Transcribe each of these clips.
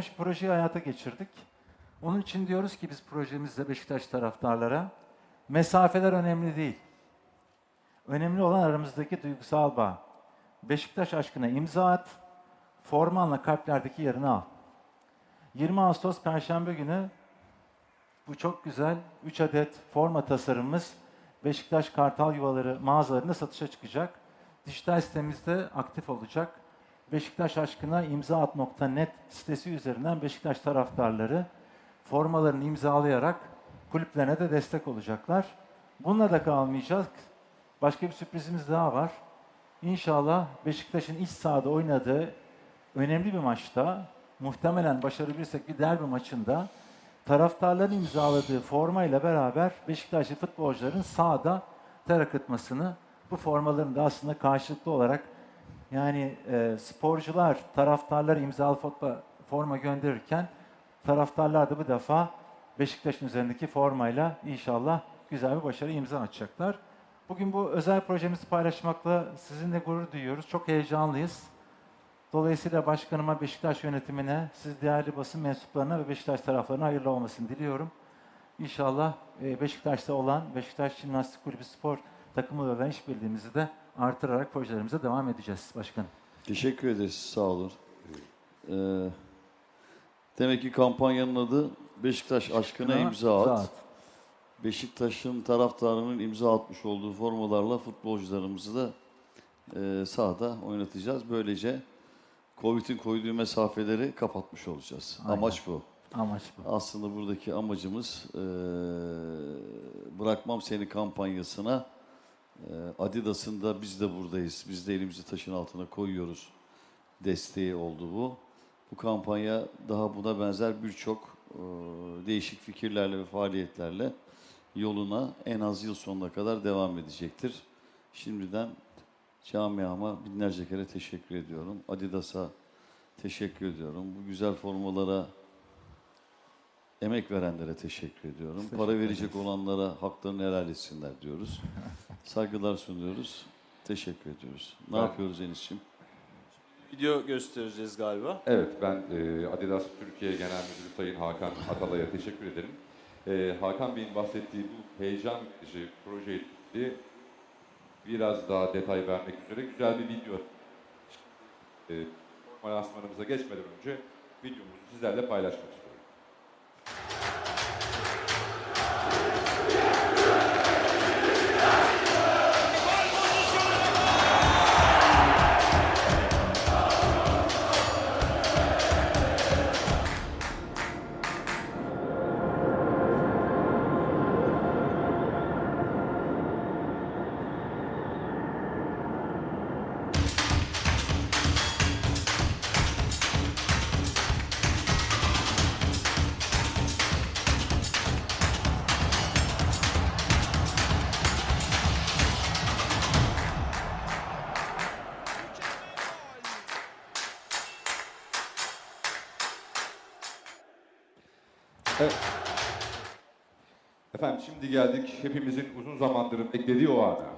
projeyi hayata geçirdik. Onun için diyoruz ki biz projemizde Beşiktaş taraftarlara mesafeler önemli değil. Önemli olan aramızdaki duygusal bağ. Beşiktaş aşkına imza at, formanla kalplerdeki yerini al. 20 Ağustos Perşembe günü bu çok güzel 3 adet forma tasarımımız Beşiktaş Kartal Yuvaları mağazalarında satışa çıkacak. Dijital sitemizde aktif olacak. Beşiktaş aşkına imzaat.net sitesi üzerinden Beşiktaş taraftarları formalarını imzalayarak kulüplerine de destek olacaklar. Bununla da kalmayacağız. Başka bir sürprizimiz daha var. İnşallah Beşiktaş'ın iç sahada oynadığı önemli bir maçta, muhtemelen başarabilirsek bir derbi maçında taraftarların imzaladığı formayla beraber Beşiktaşlı futbolcuların sahada ter akıtmasını, bu formaların da aslında karşılıklı olarak yani e, sporcular taraftarlar imzalı forma, forma gönderirken taraftarlar da bu defa Beşiktaş'ın üzerindeki formayla inşallah güzel bir başarı imza atacaklar. Bugün bu özel projemizi paylaşmakla sizinle gurur duyuyoruz. Çok heyecanlıyız. Dolayısıyla başkanıma, Beşiktaş yönetimine, siz değerli basın mensuplarına ve Beşiktaş taraflarına hayırlı olmasını diliyorum. İnşallah e, Beşiktaş'ta olan Beşiktaş Jimnastik Kulübü spor takımı olan işbirliğimizi de artırarak projelerimize devam edeceğiz başkanım. Teşekkür ederiz, sağ olun. Ee, demek ki kampanyanın adı Beşiktaş aşkına imza at. Beşiktaş'ın taraftarının imza atmış olduğu formalarla futbolcularımızı da e, sahada oynatacağız. Böylece Covid'in koyduğu mesafeleri kapatmış olacağız. Aynen. Amaç bu. Amaç bu. Aslında buradaki amacımız e, bırakmam seni kampanyasına Adidas'ın da biz de buradayız. Biz de elimizi taşın altına koyuyoruz. Desteği oldu bu. Bu kampanya daha buna benzer birçok e, değişik fikirlerle ve faaliyetlerle yoluna en az yıl sonuna kadar devam edecektir. Şimdiden camiama binlerce kere teşekkür ediyorum. Adidas'a teşekkür ediyorum. Bu güzel formalara emek verenlere teşekkür ediyorum. Teşekkür Para verecek olanlara haklarını helal etsinler diyoruz. Saygılar sunuyoruz. Teşekkür ediyoruz. Ne Ben- yapıyoruz Enis'ciğim? Video göstereceğiz galiba. Evet, ben e, Adidas Türkiye Genel Müdürü Sayın Hakan Atalay'a teşekkür ederim. E, Hakan Bey'in bahsettiği bu heyecan verici projeyi biraz daha detay vermek üzere güzel bir video. E, lansmanımıza geçmeden önce videomuzu sizlerle paylaşmak istiyorum. Efendim şimdi geldik hepimizin uzun zamandır beklediği o ana.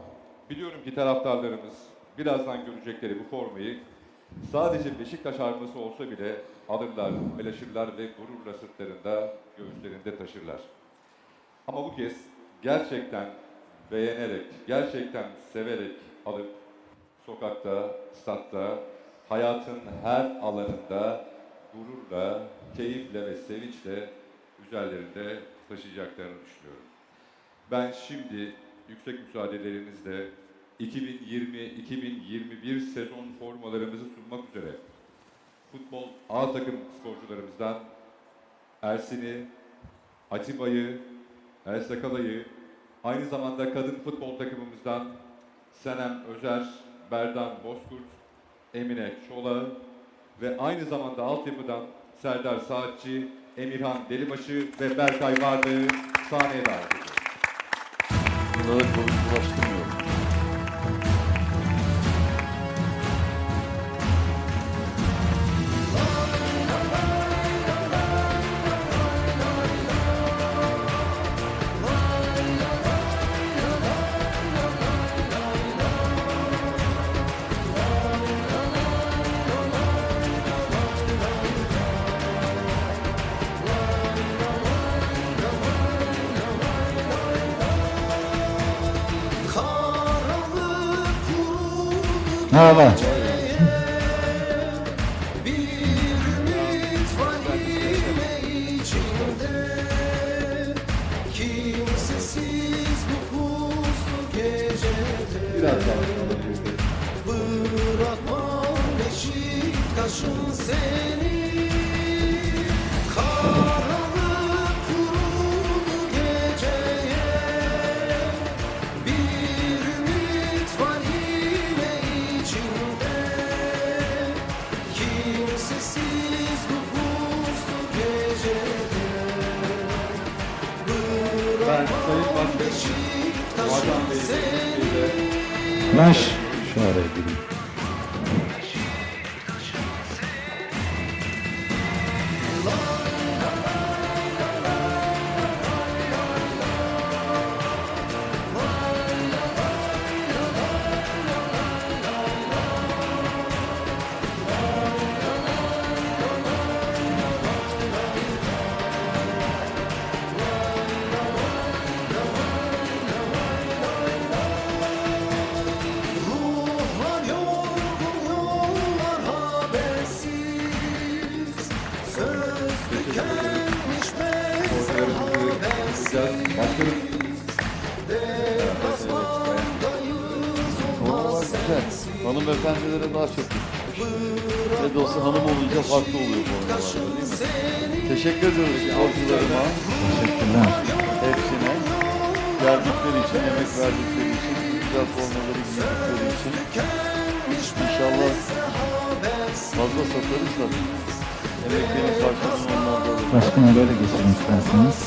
Biliyorum ki taraftarlarımız birazdan görecekleri bu formayı sadece Beşiktaş arması olsa bile alırlar, paylaşırlar ve gururla sırtlarında, göğüslerinde taşırlar. Ama bu kez gerçekten beğenerek, gerçekten severek alıp sokakta, statta, hayatın her alanında gururla, keyifle ve sevinçle üzerlerinde taşıyacaklarını düşünüyorum. Ben şimdi yüksek müsaadelerinizle 2020-2021 sezon formalarımızı sunmak üzere futbol A takım sporcularımızdan Ersin'i, Atiba'yı, El Sakala'yı, aynı zamanda kadın futbol takımımızdan Senem Özer, Berdan Bozkurt, Emine Çola ve aynı zamanda altyapıdan Serdar Saatçi, Emirhan Delibaşı ve Berkay Varlığı sahneye davet ediyorum. Bunlara Covid daha alabilirsiniz. Bırakmam Beşiktaş'ın seni Beşiktaş'ın Hakan Bey'in Teşekkür ediyoruz sporcularıma, Teşekkürler. hepsine. Geldikleri için, emek verdikleri için, güzel formaları giydikleri için. İnşallah fazla satarız da emeklerin karşılığını onlar da alır. Başkanım böyle geçin isterseniz.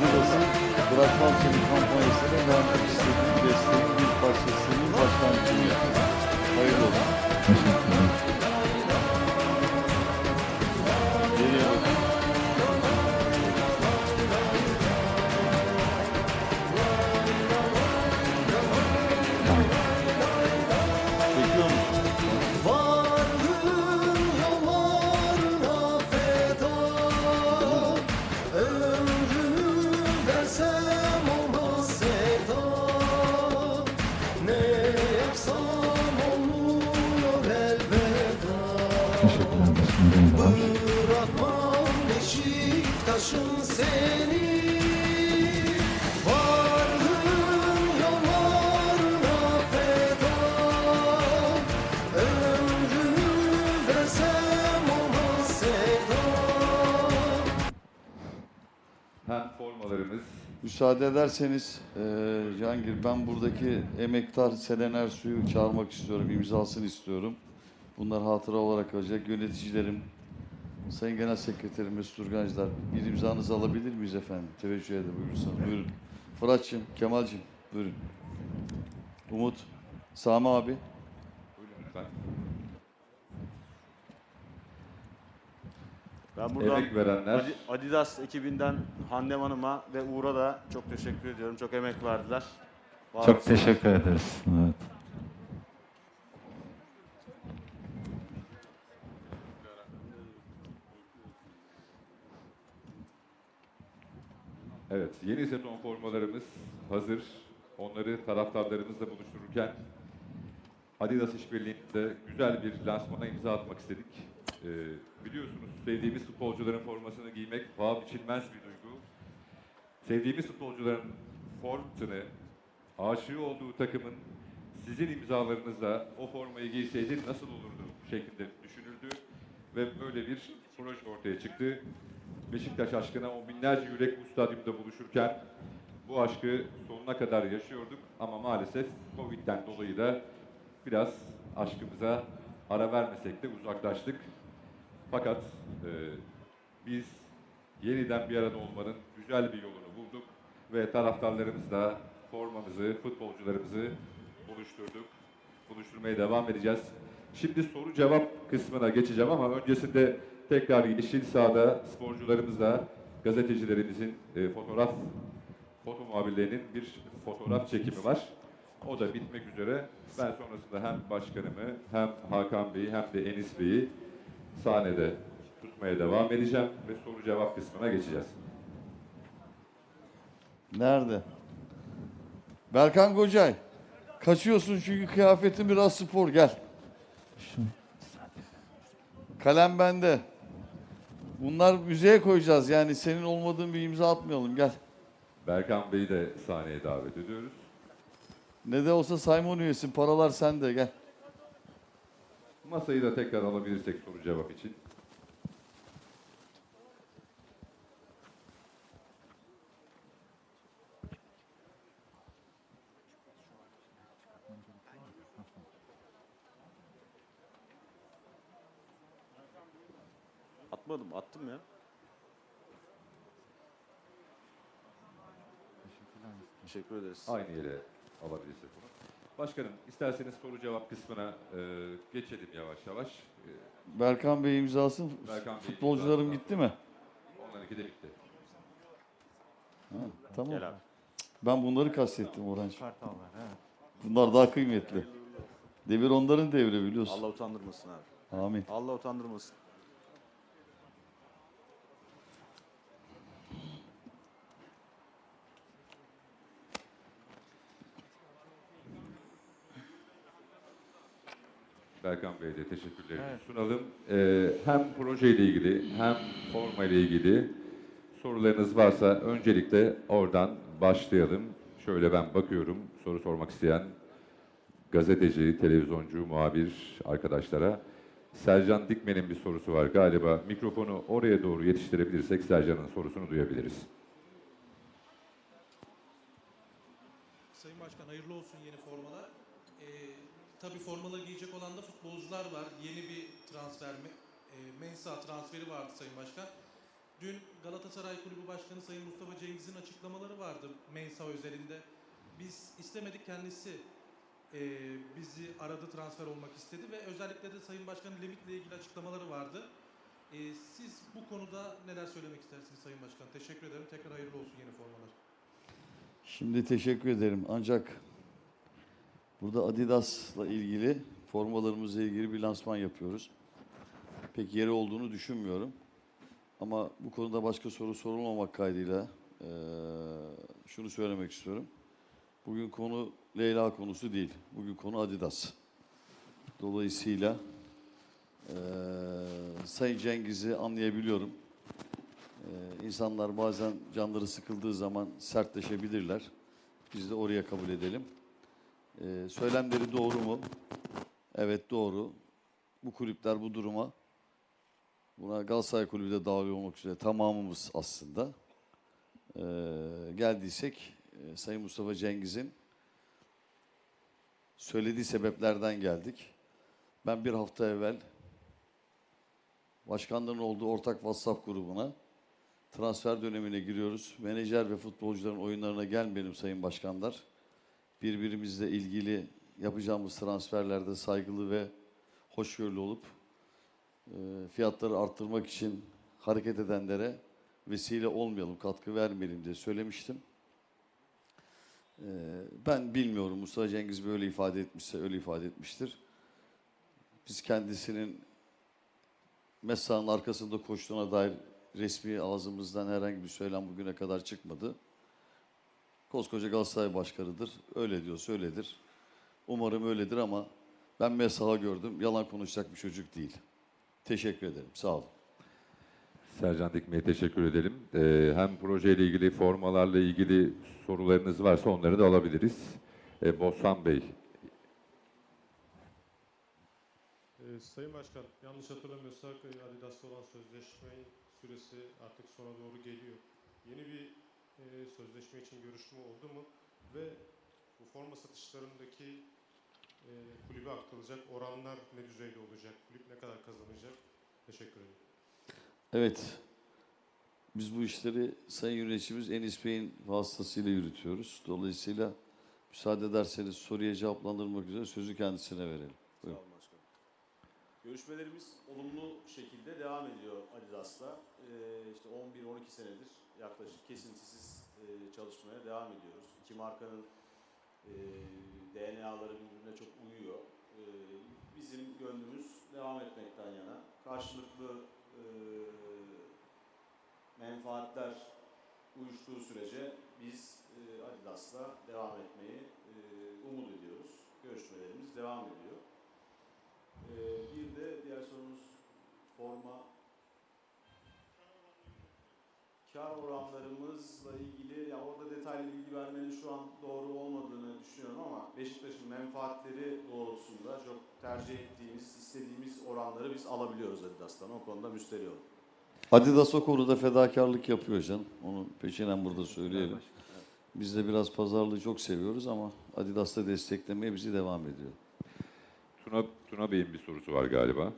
Adidas'ın Bırakmam Seni kampanyasını vermek istediğim desteğin bir parçasının başlangıcını yaptım. Hayırlı olsun. Müsaade ederseniz eee Cihangir ben buradaki emektar Selen Ersu'yu çağırmak istiyorum, imzasını istiyorum. Bunlar hatıra olarak kalacak. Yöneticilerim, Sayın Genel Sekreterim Mesut Urgancılar bir imzanızı alabilir miyiz efendim? Teveccüh edin buyursanız. Buyurun. Fırat'cığım, Kemal'cığım buyurun. Umut, Sami abi. buyurun lütfen. Ben buradan Emek verenler, Adi- Adidas ekibinden Hande Hanım'a ve Uğur'a da çok teşekkür ediyorum. Çok emek verdiler. Var Çok olsunlar. teşekkür ederiz. Evet. evet yeni sezon formalarımız hazır. Onları taraftarlarımızla buluştururken Adidas işbirliğinde güzel bir lansmana imza atmak istedik. Ee, biliyorsunuz sevdiğimiz futbolcuların formasını giymek paha biçilmez bir duygu. Sevdiğimiz futbolcuların formasını, aşığı olduğu takımın sizin imzalarınızla o formayı giyseydi nasıl olurdu şeklinde düşünüldü ve böyle bir proje ortaya çıktı. Beşiktaş aşkına o binlerce yürek bu stadyumda buluşurken bu aşkı sonuna kadar yaşıyorduk ama maalesef Covid'den dolayı da biraz aşkımıza ara vermesek de uzaklaştık. Fakat e, biz yeniden bir arada olmanın güzel bir yolunu bulduk ve taraftarlarımızla formamızı, futbolcularımızı buluşturduk. Buluşturmaya devam edeceğiz. Şimdi soru cevap kısmına geçeceğim ama öncesinde tekrar yeşil sahada sporcularımızla gazetecilerimizin e, fotoğraf foto muhabirlerinin bir fotoğraf çekimi var. O da bitmek üzere. Ben sonrasında hem başkanımı hem Hakan Bey'i hem de Enis Bey'i sahnede tutmaya devam edeceğim ve soru cevap kısmına geçeceğiz. Nerede? Berkan Gocay. Kaçıyorsun çünkü kıyafetin biraz spor gel. Kalem bende. Bunlar müzeye koyacağız yani senin olmadığın bir imza atmayalım gel. Berkan Bey'i de sahneye davet ediyoruz. Ne de olsa Simon üyesin paralar sende gel. Masayı da tekrar alabilirsek soru cevap için. Atmadım, attım ya. Teşekkür ederiz. Aynı yere alabilirsek bunu. Başkanım isterseniz soru cevap kısmına e, geçelim yavaş yavaş. E, Berkan Bey imzasın. Berkan Bey Futbolcularım imzasın. gitti mi? onlarınki de bitti. Ha, tamam. Gel abi. Ben bunları kastettim Orhan. Bunlar daha kıymetli. Devir onların devri biliyorsun. Allah utandırmasın abi. Amin. Allah utandırmasın. Berkan Bey'e de teşekkürlerimizi Evet. sunalım. E, hem projeyle ilgili hem forma ile ilgili sorularınız varsa öncelikle oradan başlayalım. Şöyle ben bakıyorum soru sormak isteyen gazeteci, televizyoncu, muhabir arkadaşlara. Sercan Dikmen'in bir sorusu var galiba. Mikrofonu oraya doğru yetiştirebilirsek Sercan'ın sorusunu duyabiliriz. Sayın Başkan hayırlı olsun. Ee, tabii formaları giyecek olan da futbolcular var. Yeni bir transfer, me- e, Mensa transferi vardı Sayın Başkan. Dün Galatasaray Kulübü Başkanı Sayın Mustafa Cengiz'in açıklamaları vardı Mensa özelinde. Biz istemedik kendisi e, bizi aradı transfer olmak istedi ve özellikle de Sayın Başkan'ın Limit'le ilgili açıklamaları vardı. E, siz bu konuda neler söylemek istersiniz Sayın Başkan? Teşekkür ederim. Tekrar hayırlı olsun yeni formalar. Şimdi teşekkür ederim. Ancak burada Adidas'la ilgili formalarımızla ilgili bir lansman yapıyoruz. Pek yeri olduğunu düşünmüyorum. Ama bu konuda başka soru sorulmamak kaydıyla eee, şunu söylemek istiyorum. Bugün konu Leyla konusu değil. Bugün konu Adidas. Dolayısıyla eee Sayın Cengiz'i anlayabiliyorum. Ee, insanlar bazen canları sıkıldığı zaman sertleşebilirler. Biz de oraya kabul edelim. Ee, söylemleri doğru mu? Evet doğru. Bu kulüpler bu duruma buna Galatasaray Kulübü de dahil olmak üzere tamamımız aslında ee, geldiysek e, Sayın Mustafa Cengiz'in söylediği sebeplerden geldik. Ben bir hafta evvel başkanların olduğu ortak WhatsApp grubuna transfer dönemine giriyoruz. Menajer ve futbolcuların oyunlarına gelmeyelim sayın başkanlar. Birbirimizle ilgili yapacağımız transferlerde saygılı ve hoşgörülü olup e, fiyatları arttırmak için hareket edenlere vesile olmayalım, katkı vermeyelim diye söylemiştim. E, ben bilmiyorum Mustafa Cengiz böyle ifade etmişse öyle ifade etmiştir. Biz kendisinin Messa'nın arkasında koştuğuna dair resmi ağzımızdan herhangi bir söylem bugüne kadar çıkmadı. Koskoca Galatasaray başkanıdır. Öyle diyor, söyledir. Umarım öyledir ama ben Messah'ı gördüm. Yalan konuşacak bir çocuk değil. Teşekkür ederim. Sağ olun. Sercan Dikme'ye teşekkür edelim. Ee, hem projeyle ilgili, formalarla ilgili sorularınız varsa onları da alabiliriz. Ee, Bostan Bey, Ee, Sayın Başkan, yanlış hatırlamıyorsak e, Adidas'la olan sözleşme süresi artık sona doğru geliyor. Yeni bir sözleşme için görüşme oldu mu? Ve bu forma satışlarındaki e, kulübe aktarılacak oranlar ne düzeyde olacak? Kulüp ne kadar kazanacak? Teşekkür ederim. Evet. Biz bu işleri Sayın Yöneticimiz Enis Bey'in vasıtasıyla yürütüyoruz. Dolayısıyla müsaade ederseniz soruya cevaplandırmak üzere sözü kendisine verelim. Sağ olun başkanım. Görüşmelerimiz olumlu şekilde devam ediyor Adidas'la. Ee, işte 11-12 senedir yaklaşık kesintisiz e, çalışmaya devam ediyoruz. İki markanın E, DNA'ları birbirine çok uyuyor. E, bizim gönlümüz devam etmekten yana. Karşılıklı e, menfaatler uyuştuğu sürece biz e, Adidas'la devam etmeyi umut ediyoruz. Görüşmelerimiz devam ediyor. Bir de diğer sorumuz forma kar oranlarımızla ilgili detaylı bilgi vermenin şu an doğru olmadığını düşünüyorum ama Beşiktaş'ın menfaatleri doğrultusunda çok tercih ettiğimiz, istediğimiz oranları biz alabiliyoruz Adidas'tan. O konuda müsterih olun. Adidas o konuda fedakarlık yapıyor can. Onu peşinen burada söyleyelim. Biz de biraz pazarlığı çok seviyoruz ama Adidas da desteklemeye bizi devam ediyor. Tuna, Tuna Bey'in bir sorusu var galiba.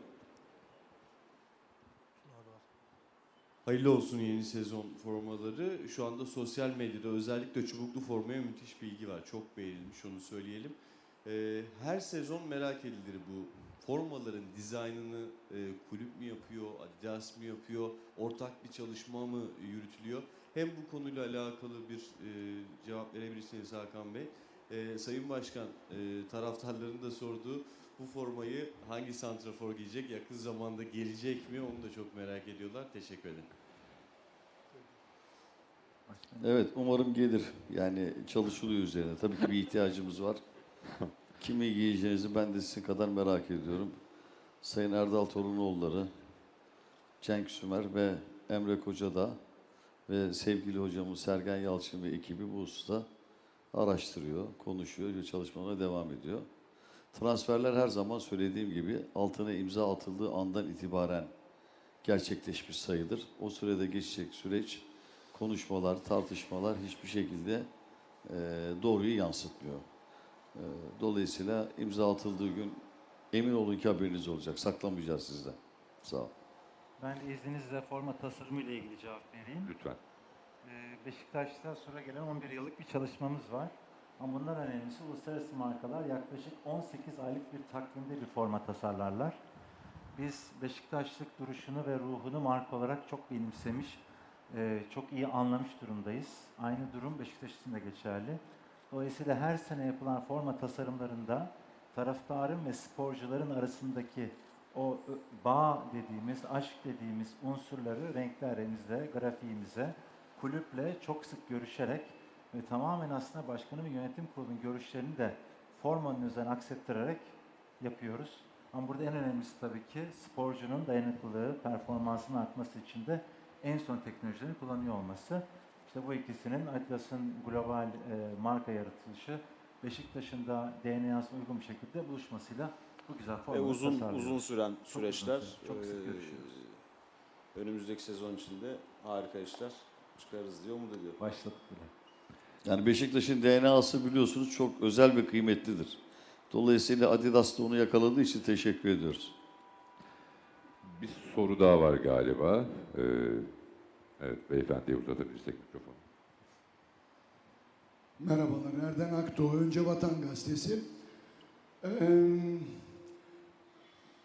Hayırlı olsun yeni sezon formaları. Şu anda sosyal medyada özellikle çubuklu formaya müthiş bir ilgi var. Çok beğenilmiş onu söyleyelim. Ee, her sezon merak edilir bu formaların dizaynını e, kulüp mü yapıyor, Adidas mı yapıyor, ortak bir çalışma mı yürütülüyor? Hem bu konuyla alakalı bir e, cevap verebilirsiniz Hakan Bey. Ee, Sayın Başkan, e, taraftarların da sorduğu bu formayı hangi santrafor giyecek, yakın zamanda gelecek mi onu da çok merak ediyorlar. Teşekkür ederim. Evet umarım gelir. Yani çalışılıyor üzerine. Tabii ki bir ihtiyacımız var. Kimi giyeceğinizi ben de sizin kadar merak ediyorum. Sayın Erdal Torunoğulları, Cenk Sümer ve Emre Kocada ve sevgili hocamız Sergen Yalçın ve ekibi bu hususta araştırıyor, konuşuyor ve çalışmalarına devam ediyor. Transferler her zaman söylediğim gibi altına imza atıldığı andan itibaren gerçekleşmiş sayılır. O sürede geçecek süreç, konuşmalar, tartışmalar hiçbir şekilde e, doğruyu yansıtmıyor. E, dolayısıyla imza atıldığı gün emin olun ki haberiniz olacak. Saklamayacağız sizden. Sağ ol. Ben de izninizle forma tasarımı ile ilgili cevap vereyim. Lütfen. Ee, Beşiktaş'ta sonra gelen 11 yıllık bir çalışmamız var. Ama bundan önemlisi uluslararası markalar yaklaşık 18 aylık bir takvimde bir forma tasarlarlar. Biz Beşiktaşlık duruşunu ve ruhunu marka olarak çok benimsemiş, e, çok iyi anlamış durumdayız. Aynı durum Beşiktaş için de geçerli. Dolayısıyla her sene yapılan forma tasarımlarında taraftarın ve sporcuların arasındaki o bağ dediğimiz, aşk dediğimiz unsurları renklerimizle, grafiğimize, kulüple çok sık görüşerek ve tamamen aslında başkanın ve yönetim kurulunun görüşlerini de formanın üzerine aksettirerek yapıyoruz. Ama burada en önemlisi tabii ki sporcunun dayanıklılığı, performansının artması için de en son teknolojilerin kullanıyor olması. İşte bu ikisinin Adidas'ın global e, marka yaratılışı Beşiktaş'ın da DNA'sına uygun bir şekilde buluşmasıyla bu güzel Ve formayı uzun uzun süren uzun süreçler. süre, çok sık eee, görüşüyoruz. önümüzdeki sezon içinde harika işler çıkarırız diye umut ediyorum. Başladık bile. Yani Beşiktaş'ın DNA'sı biliyorsunuz çok özel ve kıymetlidir. Dolayısıyla Adidas da onu yakaladığı için teşekkür ediyoruz. Bir soru daha var galiba. Ee, evet, beyefendiye uzatabilirsek mikrofonu. Merhabalar, Erden Akdoğu, Önce Vatan Gazetesi. Ee,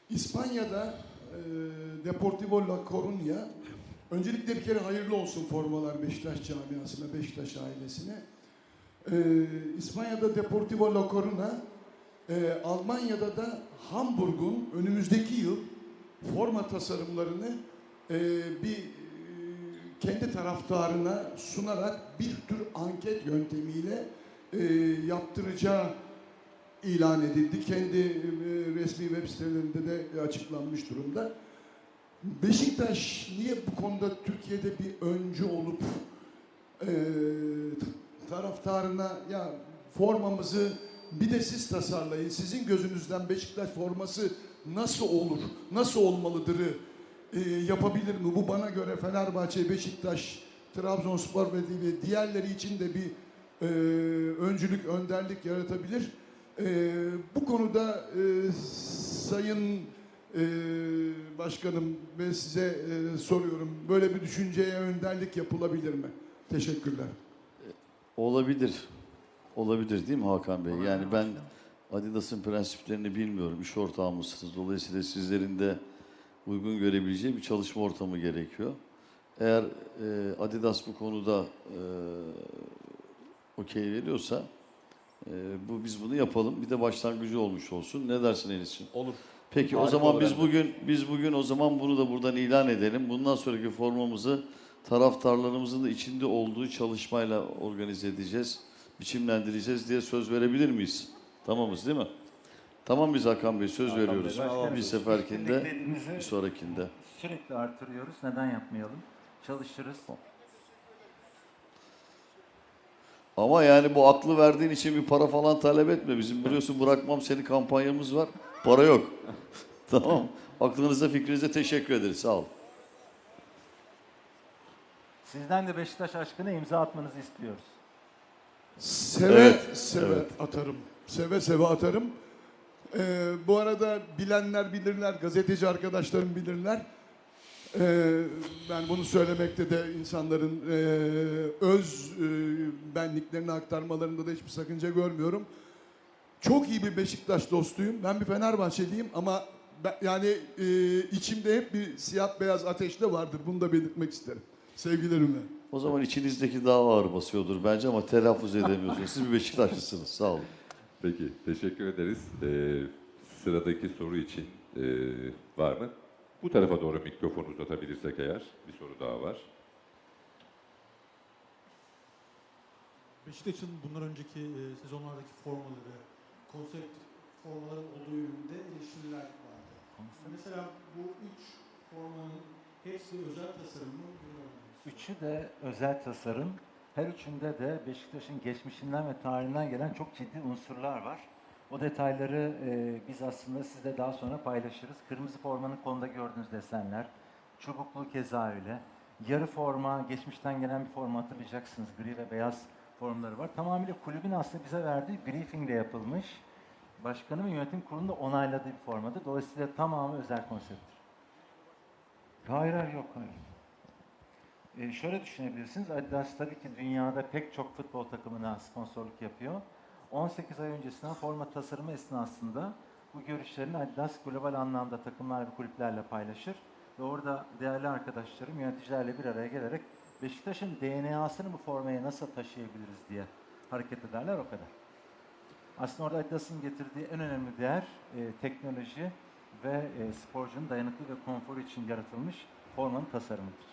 İspanya'da e, Deportivo La Coruña, öncelikle bir kere hayırlı olsun formalar Beşiktaş camiasına, Beşiktaş ailesine. Ee, İspanya'da Deportivo La Coruña, e, Almanya'da da Hamburg'un önümüzdeki yıl forma tasarımlarını e, bir e, kendi taraftarına sunarak bir tür anket yöntemiyle e, yaptıracağı ilan edildi. Kendi e, resmi web sitelerinde de açıklanmış durumda. Beşiktaş niye bu konuda Türkiye'de bir öncü olup e, taraftarına ya formamızı bir de siz tasarlayın. Sizin gözünüzden Beşiktaş forması nasıl olur, nasıl olmalıdırı e, yapabilir mi? Bu bana göre Fenerbahçe, Beşiktaş, Trabzonspor ve diğerleri için de bir e, öncülük, önderlik yaratabilir. E, bu konuda e, Sayın e, Başkanım ve size e, soruyorum. Böyle bir düşünceye önderlik yapılabilir mi? Teşekkürler. Olabilir. Olabilir değil mi Hakan Bey? Yani ben. Adidas'ın prensiplerini bilmiyorum. İş ortağımızsınız. Dolayısıyla sizlerin de uygun görebileceği bir çalışma ortamı gerekiyor. Eğer e, Adidas bu konuda e, okey veriyorsa Ee, bu biz bunu yapalım. Bir de başlangıcı olmuş olsun. Ne dersin Enis'ciğim? Olur. Peki o Harika zaman olur biz bence. bugün biz bugün o zaman bunu da buradan ilan edelim. Bundan sonraki formamızı taraftarlarımızın da içinde olduğu çalışmayla organize edeceğiz, biçimlendireceğiz diye söz verebilir miyiz? Tamamız değil mi? Tamam biz Hakan Bey söz veriyoruz. Başkanım, Bir seferkinde, bir sonrakinde. Sürekli artırıyoruz. Neden yapmayalım? Çalışırız. Ama yani bu aklı verdiğin için bir para falan talep etme. Bizim biliyorsun bırakmam seni kampanyamız var. Para yok. tamam. Aklınıza fikrinize teşekkür ederiz. Sağ olun. Sizden de Beşiktaş aşkına imza atmanızı istiyoruz. Seve Evet, seve evet. atarım. Seve seve atarım. Ee, bu arada bilenler bilirler, gazeteci arkadaşlarım bilirler. Ee, ben bunu söylemekte de insanların e, öz e, benliklerini aktarmalarında da hiçbir sakınca görmüyorum. Çok iyi bir Beşiktaş dostuyum. Ben bir Fenerbahçeliyim ama ben, yani e, içimde hep bir siyah beyaz ateş de vardır. Bunu da belirtmek isterim. Sevgilerimle. O zaman içinizdeki daha ağır basıyordur bence ama telaffuz edemiyorsunuz. Siz bir Beşiktaşlısınız. Sağ olun. Peki, teşekkür ederiz. Ee, sıradaki soru için ee, var mı? Bu tarafa doğru mikrofonu uzatabilirsek eğer. Bir soru daha var. Beşiktaş'ın bundan önceki e, sezonlardaki formaları, konsept formaların olduğu yönünde eleştiriler vardı. Mesela bu üç formanın hepsi özel tasarım mı? Üçü de özel tasarım. Her üçünde de Beşiktaş'ın geçmişinden ve tarihinden gelen çok ciddi unsurlar var. O detayları e, biz aslında sizle daha sonra paylaşırız. Kırmızı formanın kolunda gördüğünüz desenler, çubuklu keza öyle. Yarı forma, geçmişten gelen bir forma hatırlayacaksınız. Gri ve beyaz formları var. Tamamıyla kulübün aslında bize verdiği briefingle yapılmış. Başkanı ve yönetim kurulunda onayladığı bir formadır. Dolayısıyla tamamı özel konsepttir. Hayır, hayır yok hayır. Ee, şöyle düşünebilirsiniz. Adidas tabii ki dünyada pek çok futbol takımına sponsorluk yapıyor. 18 ay öncesinden forma tasarımı esnasında bu görüşlerini Adidas global anlamda takımlar ve kulüplerle paylaşır. Ve orada değerli arkadaşlarım yöneticilerle bir araya gelerek Beşiktaş'ın DNA'sını bu formaya nasıl taşıyabiliriz diye hareket ederler o kadar. Aslında orada Adidas'ın getirdiği en önemli değer e, teknoloji ve e, sporcunun dayanıklı ve konforu için yaratılmış formanın tasarımıdır.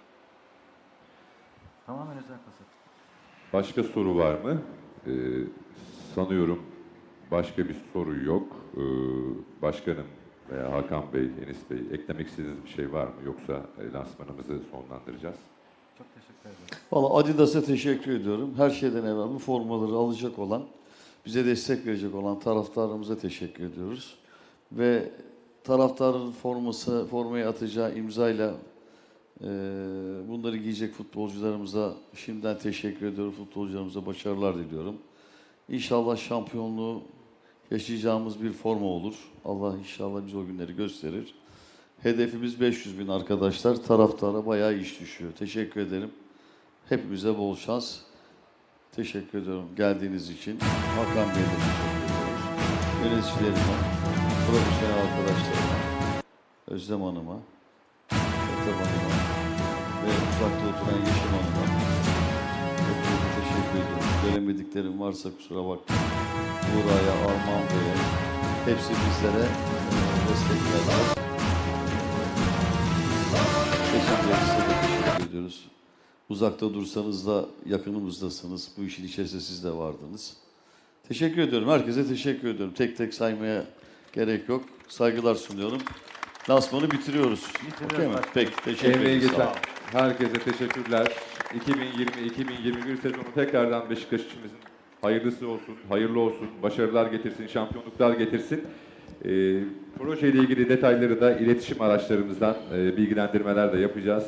Tamamen özel tasarım. Başka soru var mı? Ee, sanıyorum başka bir soru yok. Ee, başkanım veya Hakan Bey, Enis Bey eklemek istediğiniz bir şey var mı? Yoksa e, lansmanımızı sonlandıracağız. Çok teşekkür ederim. Valla Adidas'a teşekkür ediyorum. Her şeyden evvel bu formaları alacak olan, bize destek verecek olan taraftarımıza teşekkür ediyoruz. Ve taraftarın forması, formaya atacağı imzayla eee bunları giyecek futbolcularımıza şimdiden teşekkür ediyorum. Futbolcularımıza başarılar diliyorum. İnşallah şampiyonluğu yaşayacağımız bir forma olur. Allah inşallah biz o günleri gösterir. Hedefimiz 500 bin arkadaşlar. Taraftara bayağı iş düşüyor. Teşekkür ederim. Hepimize bol şans. Teşekkür ediyorum geldiğiniz için. Hakan Bey'e de teşekkür ediyoruz. Yöneticilerime, profesyonel arkadaşlarıma, Özlem Hanım'a, Etap Hanım'a ve uzakta oturan Yeşim Hanım'a hepinize teşekkür ediyorum. Söylemediklerim varsa kusura bakmayın. Buğra'ya, Armağan Bey'e, hepsi bizlere e, destek verdiler. Teşekkür ediyoruz. Uzakta dursanız da yakınımızdasınız. Bu işin içerisinde siz de vardınız. Teşekkür ediyorum. Herkese teşekkür ediyorum. Tek tek saymaya gerek yok. Saygılar sunuyorum. Lansmanı bitiriyoruz. Bitiriyoruz Okey mi? Peki. Teşekkür Emeği ederim. Sağ olun. herkese teşekkürler. 2020-2021 sezonu tekrardan Beşiktaş içimizin hayırlısı olsun, hayırlı olsun, başarılar getirsin, şampiyonluklar getirsin. Ee, projeyle ilgili detayları da iletişim araçlarımızdan e, bilgilendirmeler de yapacağız.